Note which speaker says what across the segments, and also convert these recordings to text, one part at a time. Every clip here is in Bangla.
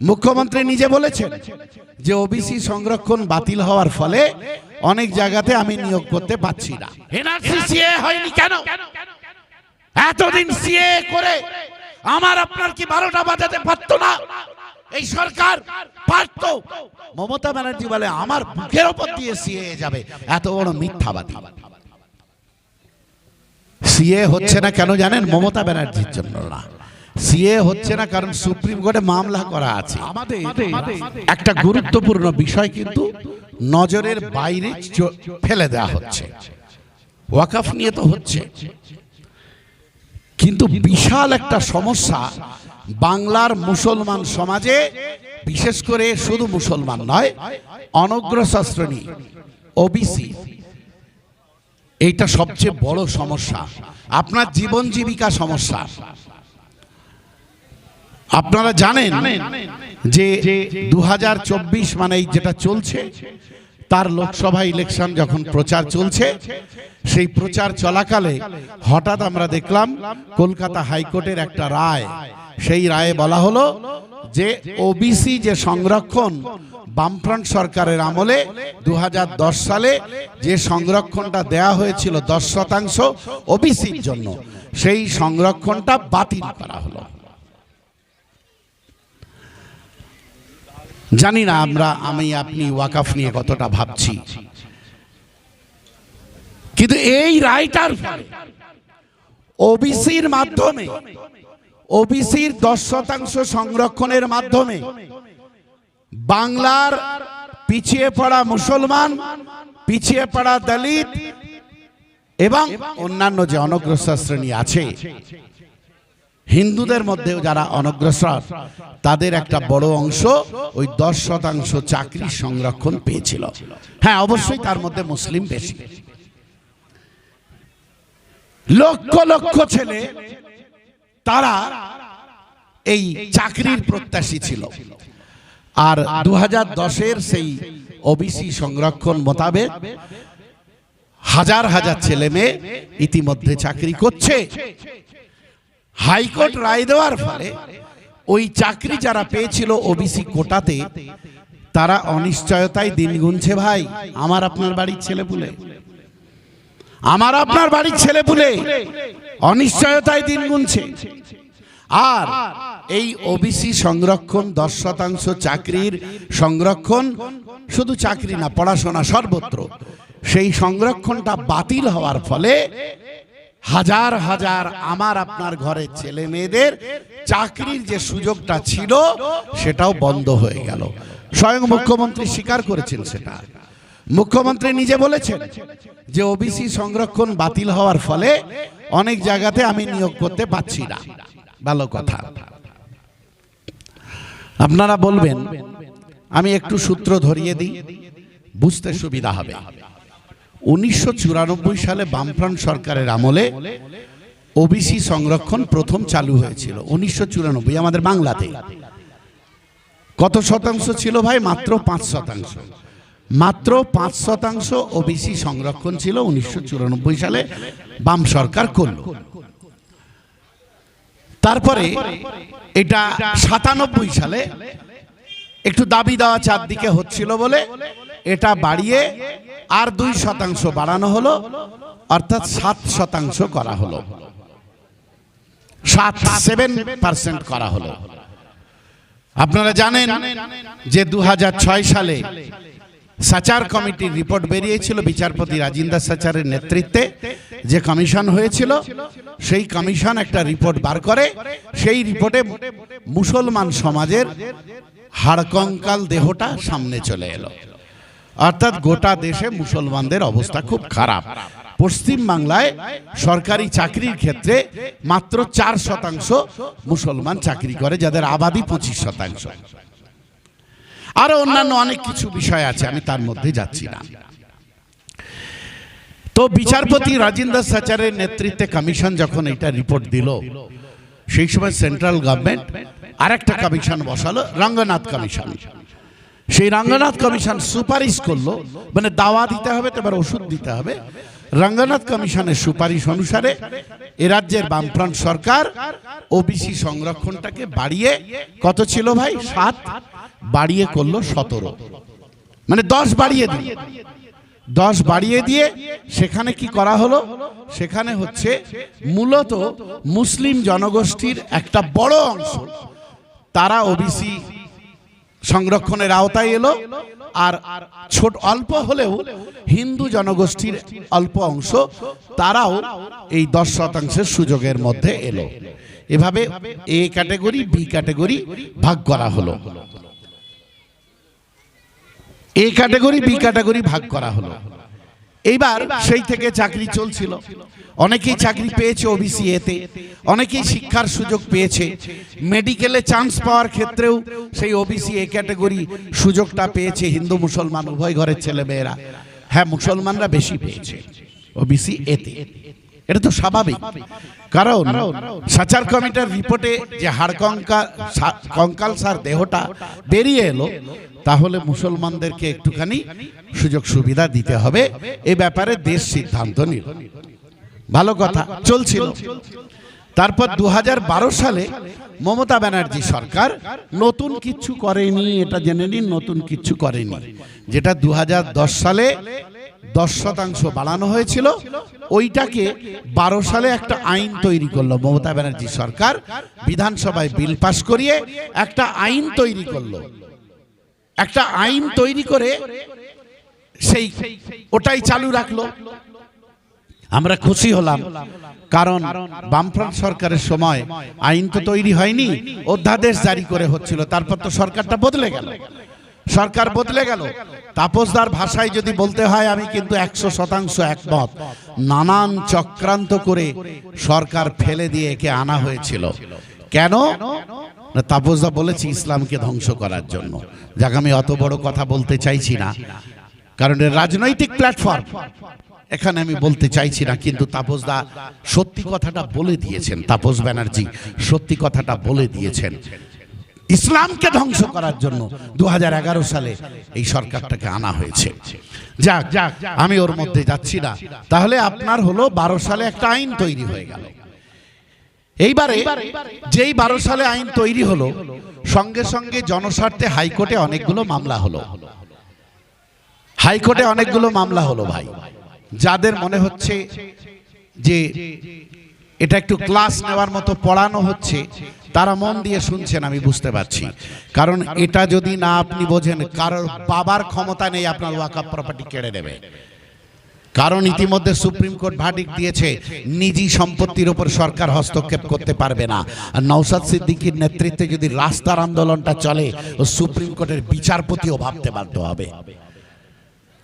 Speaker 1: মুখ্যমন্ত্রী নিজে বলেছেন যে ওবিসি সংরক্ষণ বাতিল হওয়ার ফলে অনেক জায়গাতে আমি নিয়োগ করতে পারছি না। হয়নি কেন? এতদিন সিএ করে আমার আপনার কি বারোটা বাজাতে পারতো না? এই সরকার পারত। মমতা ব্যানার্জি বলে, আমার বুকের ওপর দিয়ে সিএ যাবে। এত বড় মিথ্যাবাদী। সিএ হচ্ছে না কেন জানেন? মমতা ব্যানার্জির জন্য না। সিএ হচ্ছে না কারণ সুপ্রিম কোর্টে মামলা করা আছে।
Speaker 2: আমাদের
Speaker 1: একটা গুরুত্বপূর্ণ বিষয় কিন্তু নজরের বাইরে ফেলে দেওয়া হচ্ছে। ওয়াকাফ নিয়ে তো হচ্ছে। কিন্তু বিশাল একটা সমস্যা বাংলার মুসলমান সমাজে বিশেষ করে শুধু মুসলমান নয় অনগ্রসর শ্রেণি ওবিসি এইটা সবচেয়ে বড় সমস্যা। আপনার জীবন জীবিকা সমস্যা। আপনারা জানেন যে দু হাজার চব্বিশ মানে যেটা চলছে তার লোকসভা ইলেকশন যখন প্রচার চলছে সেই প্রচার চলাকালে হঠাৎ আমরা দেখলাম কলকাতা হাইকোর্টের একটা রায়। সেই রায়ে বলা হলো যে ওবিসি যে সংরক্ষণ বামফ্রন্ট সরকারের আমলে দু হাজার দশ সালে যে সংরক্ষণটা দেয়া হয়েছিল দশ শতাংশ ওবিসির জন্য সেই সংরক্ষণটা বাতিল করা হলো। জানি না আমরা, আমি, আপনি, ওয়াকাফ নিয়ে কতটা ভাবছি। কিন্তু এই রায়টার ফলে, ওবিসির মাধ্যমে, ওবিসির দশ শতাংশ সংরক্ষণের মাধ্যমে, বাংলার পিছিয়ে পড়া মুসলমান, পিছিয়ে পড়া দলিত এবং অন্যান্য যে অনগ্রসর শ্রেণি আছে হিন্দুদের মধ্যেও যারা অনগ্রসর, তাদের একটা বড় অংশ ওই দশ শতাংশ চাকরি সংরক্ষণ পেয়েছিল। হ্যাঁ অবশ্যই তার মধ্যে মুসলিম বেশি। লক্ষ লক্ষ ছেলে, তারা এই চাকরির প্রত্যাশী ছিল। আর দু হাজার দশের সেই ওবিসি সংরক্ষণ মোতাবেক হাজার হাজার ছেলে মেয়ে ইতিমধ্যে চাকরি করছে। হাইকোর্ট রায় দেওয়ার ফলে ওই চাকরি যারা পেয়েছিল ওবিসি কোটাতে, তারা অনিশ্চয়তায় দিন গুনছে ভাই। আমার আপনার বাড়ির ছেলে পুলে। আমার আপনার বাড়ির ছেলে পুলে অনিশ্চয়তায় দিন গুনছে। আর এই ওবিসি সংরক্ষণ দশ শতাংশ চাকরির সংরক্ষণ শুধু চাকরি না, পড়াশোনা সর্বত্র। সেই সংরক্ষণটা বাতিল হওয়ার ফলে হাজার হাজার আমার আপনার ঘরের ছেলে মেয়েদের চাকরির যে সুযোগটা ছিল, সেটাও বন্ধ হয়ে গেল। স্বয়ং মুখ্যমন্ত্রী স্বীকার করেছেন সেটা। মুখ্যমন্ত্রী নিজে বলেছেন যে ওবিসি সংরক্ষণ বাতিল হওয়ার ফলে অনেক জায়গাতে আমি নিয়োগ করতে পারছি না। ভালো কথা। আপনারা বলবেন, আমি একটু সূত্র ধরিয়ে দিই, বুঝতে সুবিধা হবে। উনিশশো চুরানব্বই সালে বামফ্রন্ট সরকারের আমলে ওবিসি সংরক্ষণ প্রথম চালু হয়েছিল, উনিশশো চুরানব্বই, আমাদের বাংলাতে। কত শতাংশ ছিল ভাই? মাত্র পাঁচ শতাংশ। মাত্র পাঁচ শতাংশ ওবিসি সংরক্ষণ ছিল উনিশশো চুরানব্বই সালে বাম সরকার করল। তারপরে এটা সাতানব্বই সালে একটু দাবি দেওয়া চারদিকে হচ্ছিল বলে এটা বাড়িয়ে আর দুই শতাংশ বাড়ানো হলো, অর্থাৎ সাত শতাংশ করা হলো। সাত সেভেন পার্সেন্ট করা হলো। আপনারা জানেন যে দুহাজার ছয় সালে সাচার কমিটির রিপোর্ট বেরিয়েছিল বিচারপতি রাজিন্দা সাচারের নেতৃত্বে। যে কমিশন হয়েছিল, সেই কমিশন একটা রিপোর্ট বার করে। সেই রিপোর্টে মুসলমান সমাজের হাড়কঙ্কাল দেহটা সামনে চলে এলো। অর্থাৎ গোটা দেশে মুসলমানদের অবস্থা খুব খারাপ। পশ্চিম বাংলায় সরকারি চাকরির ক্ষেত্রে মাত্র চার শতাংশ মুসলমান চাকরি করে, যাদের আবাদি পঁচিশ শতাংশ। আরও অন্যান্য অনেক কিছু বিষয় আছে, আমি তার মধ্যে যাচ্ছি না। তো বিচারপতি রাজেন্দ্র সাচারের নেতৃত্বে কমিশন যখন এটা রিপোর্ট দিল, সেই সময় সেন্ট্রাল গভর্নমেন্ট আরেকটা কমিশন বসালো, রঙ্গনাথ কমিশন। সেই রঙ্গনাথ কমিশন সুপারিশ করল মানে দাওয়া দিতে হবে, তো ওষুধ দিতে হবে। রঙ্গনাথ কমিশনের সুপারিশ অনুসারে এ রাজ্যের বামফ্রন্ট সরকার ওবিসি সংরক্ষণটাকে বাড়িয়ে, কত ছিল ভাই? সাত? বাড়িয়ে করল সতেরো। মানে দশ বাড়িয়ে দিল। দশ বাড়িয়ে দিয়ে সেখানে কি করা হলো? সেখানে হচ্ছে মূলত মুসলিম জনগোষ্ঠীর একটা বড় অংশ, তারা ওবিসি সংরক্ষণের আওতায় এলো। আর ছোট অল্প হলেও হিন্দু জনগোষ্ঠীর অল্প অংশ তারাও এই দশ শতাংশের সুযোগের মধ্যে এলো। এভাবে এ ক্যাটেগরি, বি ক্যাটেগরি ভাগ করা হলো। এ ক্যাটেগরি, বি ক্যাটাগরি ভাগ করা হলো। এইবার সেই থেকে চাকরি চলছিল। অনেকেই চাকরি পেয়েছে ওবিসি এতে অনেকেই শিক্ষার সুযোগ পেয়েছে। মেডিকেলে চান্স পাওয়ার ক্ষেত্রেও সেই ওবিসি এ ক্যাটাগরি সুযোগটা পেয়েছে হিন্দু মুসলমান, উভয় ঘরের ছেলেমেয়েরা। হ্যাঁ মুসলমানরা বেশি পেয়েছে ওবিসি এতে এটা তো স্বাভাবিক। কারণ সাচার কমিটির রিপোর্টে যে হাড় কঙ্কাল কঙ্কাল সার দেহটা বেরিয়ে এলো, তাহলে মুসলমানদেরকে একটুখানি সুযোগ সুবিধা দিতে হবে। এ ব্যাপারে দেশ সিদ্ধান্ত নিল। ভালো কথা, চলছিল। তারপর দু হাজার বারো সালে মমতা ব্যানার্জি সরকার নতুন কিছু করেনি, এটা জেনে নিন, নতুন কিছু করেনি। যেটা দু হাজার দশ সালে দশ শতাংশ বাড়ানো হয়েছিল। ওইটাকে বারো সালে একটা আইন তৈরি করল মমতা ব্যানার্জি সরকার। বিধানসভায় বিল পাশ করিয়ে একটা আইন তৈরি করল। একটা আইন তৈরি করে সেই ওটাই চালু রাখল। আমরা খুশি হলাম, কারণ বামফ্রন্ট সরকারের সময় আইন তো তৈরি হয়নি, অধ্যাদেশ জারি করে হচ্ছিল, তারপর তো সরকারটা বদলে গেল। সরকার বদলে গেল তাপসদার ভাষায় যদি বলতে হয়, আমি কিন্তু একশো শতাংশ একমত। নানান চক্রান্ত করে সরকার ফেলে দিয়ে একে আনা হয়েছিল। কেন? তাপসদা বলেছি ইসলামকে ধ্বংস করার জন্য। যাকে, আমি অত বড় কথা বলতে চাইছি না। কারণ রাজনৈতিক প্ল্যাটফর্ম। এখানে আমি বলতে চাইছি না, কিন্তু তাপসদা সত্যি কথাটা বলে দিয়েছেন। তাপস ব্যানার্জি সত্যি কথাটা বলে দিয়েছেন। ইসলামকে ধ্বংস করার জন্য দুহাজার এগারো সালে এই সরকারটাকে আনা হয়েছে। যাক যাক, আমি ওর মধ্যে যাচ্ছি না। তাহলে আপনার হলো বারো সালে একটা আইন তৈরি হয়ে গেল। এইবারে যেই বারো সালে আইন তৈরি হলো, সঙ্গে সঙ্গে জনস্বার্থে হাইকোর্টে অনেকগুলো মামলা হলো। হাইকোর্টে অনেকগুলো মামলা হলো ভাই। যাদের মনে হচ্ছে যে এটা একটু ক্লাস নেওয়ার মতো পড়ানো হচ্ছে তারা মন দিয়ে শুনছেন আমি বুঝতে পারছি। কারণ এটা যদি না আপনি বোঝেন কারোর বাবার ক্ষমতা নেই আপনার ওয়াকাপ প্রপার্টি কেড়ে নেবে। কারণ ইতিমধ্যে সুপ্রিম কোর্ট ভার্ডিক দিয়েছে নিজি সম্পত্তির উপর সরকার হস্তক্ষেপ করতে পারবে না। আর নৌসাদ সিদ্দিকীর নেতৃত্বে যদি রাস্তার আন্দোলনটা চলে ও সুপ্রিম কোর্টের বিচারপতিও ভাবতে বাধ্য হবে।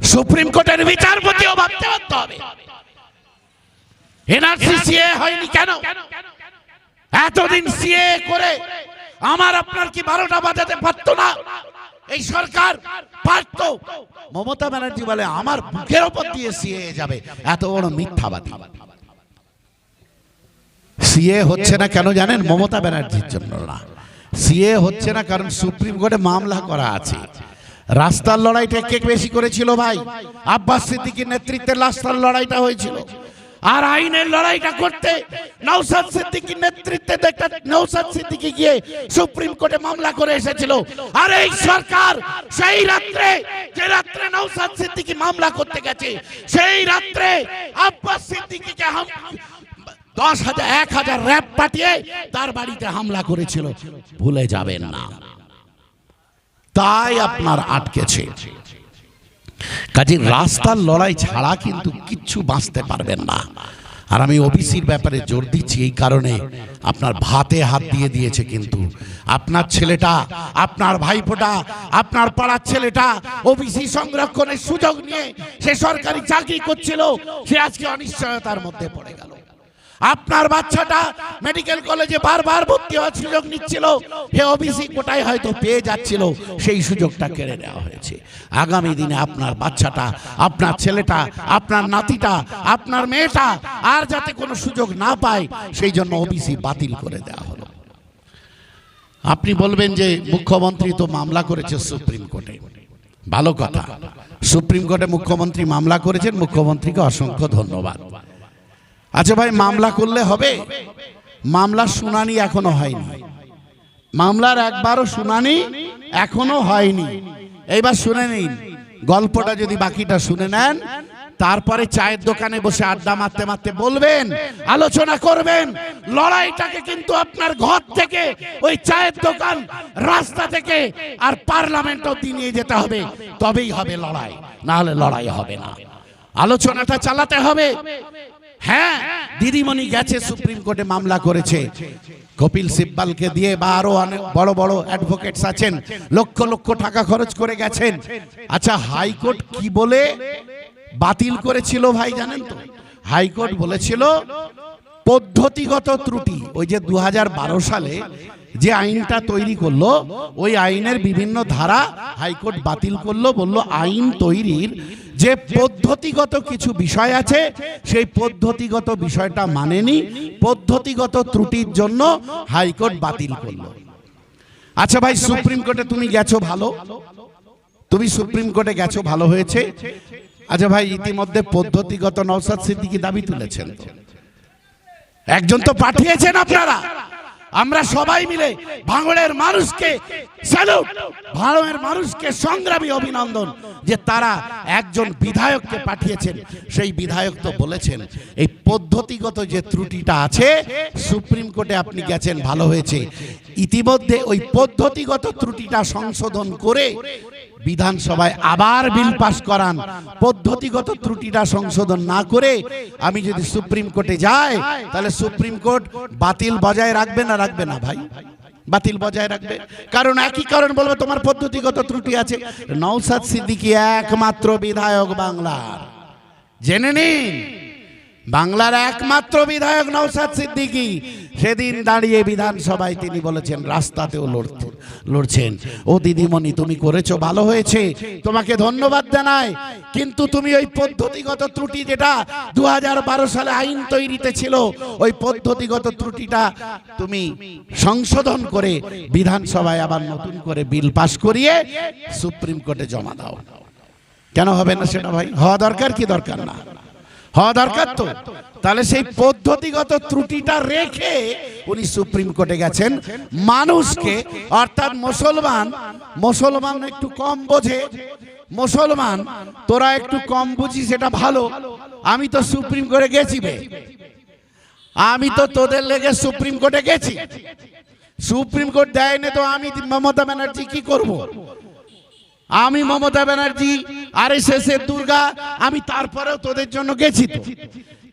Speaker 1: সুপ্রিম কোর্টের বিচারপতিও ভাবতে বাধ্য হবে। এনআরসি সিএ হয়নি কেন? এতদিন সিএ করে আমার আপনার কি বারোটা বাজাতে পারতো না? এই সরকার পারত। মমতা ব্যানার্জি বলে, আমার বুকের ওপর দিয়ে সিএ যাবে। এত বড় মিথ্যাবাদী। সিএ হচ্ছে না কেন জানেন? মমতা ব্যানার্জির জন্য না। সিএ হচ্ছে না কারণ সুপ্রিম কোর্টে মামলা করা আছে। রাস্তার লড়াইটা কে বেশি করেছিল ভাই? আব্বাস সিদ্দিকীর নেতৃত্বে রাস্তার লড়াইটা হয়েছিল। আর আইনের লড়াইটা করতে নৌসাদ সিদ্দিকীর নেতৃত্বে একটা নৌসাদ সিদ্দিকি গিয়ে সুপ্রিম কোর্টে মামলা করে এসেছিল। আর এই সরকার সেই রাত্রে, যে রাত্রে নৌসাদ সিদ্দিকি মামলা করতে গেছে, সেই রাত্রে আব্বাস হাম দশ হাজার, এক হাজার র্যাব পাঠিয়ে তার বাড়িতে হামলা করেছিল। ভুলে যাবেন না। তাই আপনার আটকেছে। কাজে রাস্তার লড়াই ছাড়া কিন্তু কিচ্ছু বাঁচতে পারবেন না। আর আমি ওবিসির ব্যাপারে জোর দিচ্ছি এই কারণে আপনার ভাতে হাত দিয়ে দিয়েছে কিন্তু। আপনার ছেলেটা, আপনার ভাইফোঁটা, আপনার পাড়ার ছেলেটা ওবিসি সংরক্ষণের সুযোগ নিয়ে সে সরকারি চাকরি করছিল, সে আজকে অনিশ্চয়তার মধ্যে পড়ে গেল। আপনার বাচ্চাটা মেডিকেল কলেজে বারবার ভর্তি হওয়ার সুযোগ নিচ্ছিল। হে ওবিসি কোটায় হয়তো পেয়ে যাচ্ছিল। সেই সুযোগটা কেড়ে নেওয়া হয়েছে। আগামী দিনে আপনার বাচ্চাটা, আপনার ছেলেটা, আপনার নাতিটা, আপনার মেয়েটা আর যাতে কোনো সুযোগ না পায়, সেই জন্য ওবিসি বাতিল করে দেওয়া হলো। আপনি বলবেন যে মুখ্যমন্ত্রী তো মামলা করেছে সুপ্রিম কোর্টে। ভালো কথা। সুপ্রিম কোর্টে মুখ্যমন্ত্রী মামলা করেছেন। মুখ্যমন্ত্রীকে অসংখ্য ধন্যবাদ। আচ্ছা ভাই, মামলা করলে হবে? মামলার শুনানি এখনও হয়নি। মামলার একবারও শুনানি এখনও হয়নি। এইবার শুনে নিন, গল্পটা যদি বাকিটা শুনে নেন, তারপরে চায়ের দোকানে বসে আড্ডা মারতে মারতে বলবেন, আলোচনা করবেন, লড়াইটাকে কিন্তু আপনার ঘর থেকে, ওই চায়ের দোকান রাস্তা থেকে আর পার্লামেন্ট অব্দি নিয়ে যেতে হবে। তবেই হবে লড়াই না হলে লড়াই হবে না। আলোচনাটা চালাতে হবে। হ্যাঁ দিদিমণি গেছে সুপ্রিম কোর্টে মামলা করেছে। কপিল সিব্বালকে দিয়ে বা আরও অনেক বড় বড় অ্যাডভোকেটস আছেন, লক্ষ লক্ষ টাকা খরচ করে গেছেন। আচ্ছা হাইকোর্ট কি বলে? বাতিল করেছিল ভাই, জানেন তো? হাইকোর্ট বলেছিল, পদ্ধতিগত ত্রুটি। ওই যে দু হাজার বারো সালে যে আইনটা তৈরি করল, ওই আইনের বিভিন্ন ধারা হাইকোর্ট বাতিল করল, বলল আইন তৈরির যে পদ্ধতিগত কিছু বিষয় আছে, সেই পদ্ধতিগত বিষয়টা মানেনি, পদ্ধতিগত ত্রুটির জন্য হাইকোর্ট বাতিল করল। আচ্ছা ভাই, সুপ্রিম কোর্টে তুমি গেছো ভালো? তুমি সুপ্রিম কোর্টে গেছো ভালো হয়েছে? আচ্ছা ভাই, ইতিমধ্যে পদ্ধতিগত নওসাদ সিদ্দিকি দাবি তুলেছেন একজন তো পাঠিয়েছেন আপনারা। আমরা সবাই মিলে ভাঙড়ের মানুষকে স্যালুট, ভাঙড়ের মানুষকে সংগ্রামী অভিনন্দন যে তারা একজন বিধায়ককে পাঠিয়েছেন। সেই বিধায়ক তো বলেছেন, এই পদ্ধতিগত যে ত্রুটিটা আছে, সুপ্রিম কোর্টে আপনি গেছেন, ভালো হয়েছে। ইতিমধ্যে ওই পদ্ধতিগত ত্রুটিটা সংশোধন করে বিধানসভায় আবার বিল পাস করান। পদ্ধতিগত ত্রুটিটা সংশোধন না করে আমি যদি সুপ্রিম কোর্টে যাই, তাহলে সুপ্রিম কোর্ট বাতিল বজায় রাখবে না রাখবে না ভাই? বাতিল বজায় রাখবে। কারণ একই কারণ বলবে, তোমার পদ্ধতিগত ত্রুটি আছে। নৌসাদ সিদ্দিকী একমাত্র বিধায়ক বাংলার। জেনে নিন। বাংলার একমাত্র বিধায়ক নৌসাদ সিদ্দিকী। সেদিন দাঁড়িয়ে বিধানসভায় তিনি বলেছেন, রাস্তাতেও লড়তে, লড়ছেন। ও দিদিমণি, তুমি করেছ, ভালো হয়েছে। তোমাকে ধন্যবাদ জানাই। কিন্তু তুমি ওই পদ্ধতিগত ত্রুটি যেটা দুহাজার বারো সালে আইন তৈরিতে ছিল, ওই পদ্ধতিগত ত্রুটিটা তুমি সংশোধন করে বিধানসভায় আবার নতুন করে বিল পাশ করিয়ে সুপ্রিম কোর্টে জমা দাও। কেন হবে না সেটা ভাই? হওয়া দরকার কি দরকার না? হওয়া দরকার তো। তাহলে সেই পদ্ধতিগত ত্রুটিটা রেখে উনি সুপ্রিম কোর্টে গেছেন। মানুষকে, অর্থাৎ মুসলমান মুসলমান একটু কম বোঝে। মুসলমান, তোরা একটু কম বুঝি সেটা ভালো। আমি তো সুপ্রিম কোর্টে গেছি বে। আমি তো তোদের লেগে সুপ্রিম কোর্টে গেছি। সুপ্রিম কোর্ট দেয়নি তো আমি মমতা ব্যানার্জি কি করব। আমি মমতা ব্যানার্জি আর এর দুর্গা, আমি তারপরেও তোদের জন্য গেছি তো।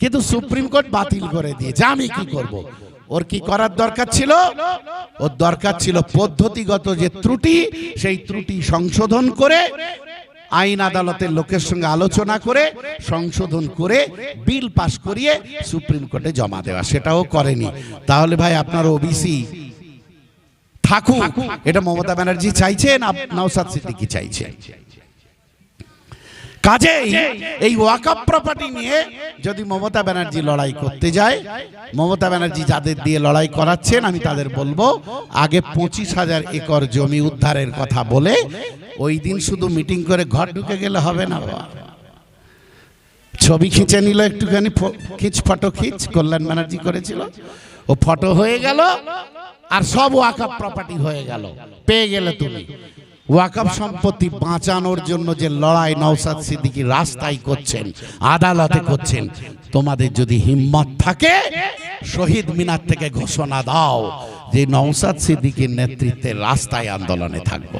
Speaker 1: কিন্তু সুপ্রিম কোর্ট বাতিল করে দিয়েছে। আমি কি করব। ওর কি করার দরকার ছিল? ওর দরকার ছিল পদ্ধতিগত যে ত্রুটি, সেই ত্রুটি সংশোধন করে, আইন আদালতের লোকের সঙ্গে আলোচনা করে, সংশোধন করে, বিল পাশ করিয়ে সুপ্রিম কোর্টে জমা দেওয়া। সেটাও করেনি। তাহলে ভাই, আপনার ওবিসি থাকুক। এটা মমতা ব্যানার্জি চাইছেন নওসাদ সিদ্দিকি চাইছে কাজেই এই ওয়াকাপ প্রপার্টি নিয়ে যদি মমতা ব্যানার্জি লড়াই করতে যায় মমতা ব্যানার্জি যাদের দিয়ে লড়াই করাচ্ছেন আমি তাদের বলব আগে পঁচিশ হাজার একর জমি উদ্ধারের কথা বলে ওই দিন শুধু মিটিং করে ঘর ঢুকে গেলে হবে না বাবা। ছবি খিঁচে নিল একটুখানি খিচ ফটো খিচ কল্যাণ ব্যানার্জি করেছিল। ও ফটো হয়ে গেল আর সব ওয়াকাপ প্রপার্টি হয়ে গেল। পেয়ে গেলে তুমি। ওয়াকাপ সম্পত্তি বাঁচানোর জন্য যে লড়াই নওসাদ সিদ্দিকী রাস্তায় করছেন, আদালতে করছেন, তোমাদের যদি হিম্মত থাকে, শহীদ মিনার থেকে ঘোষণা দাও যে নওসাদ সিদ্দিকীর নেতৃত্বে রাস্তায় আন্দোলনে থাকব।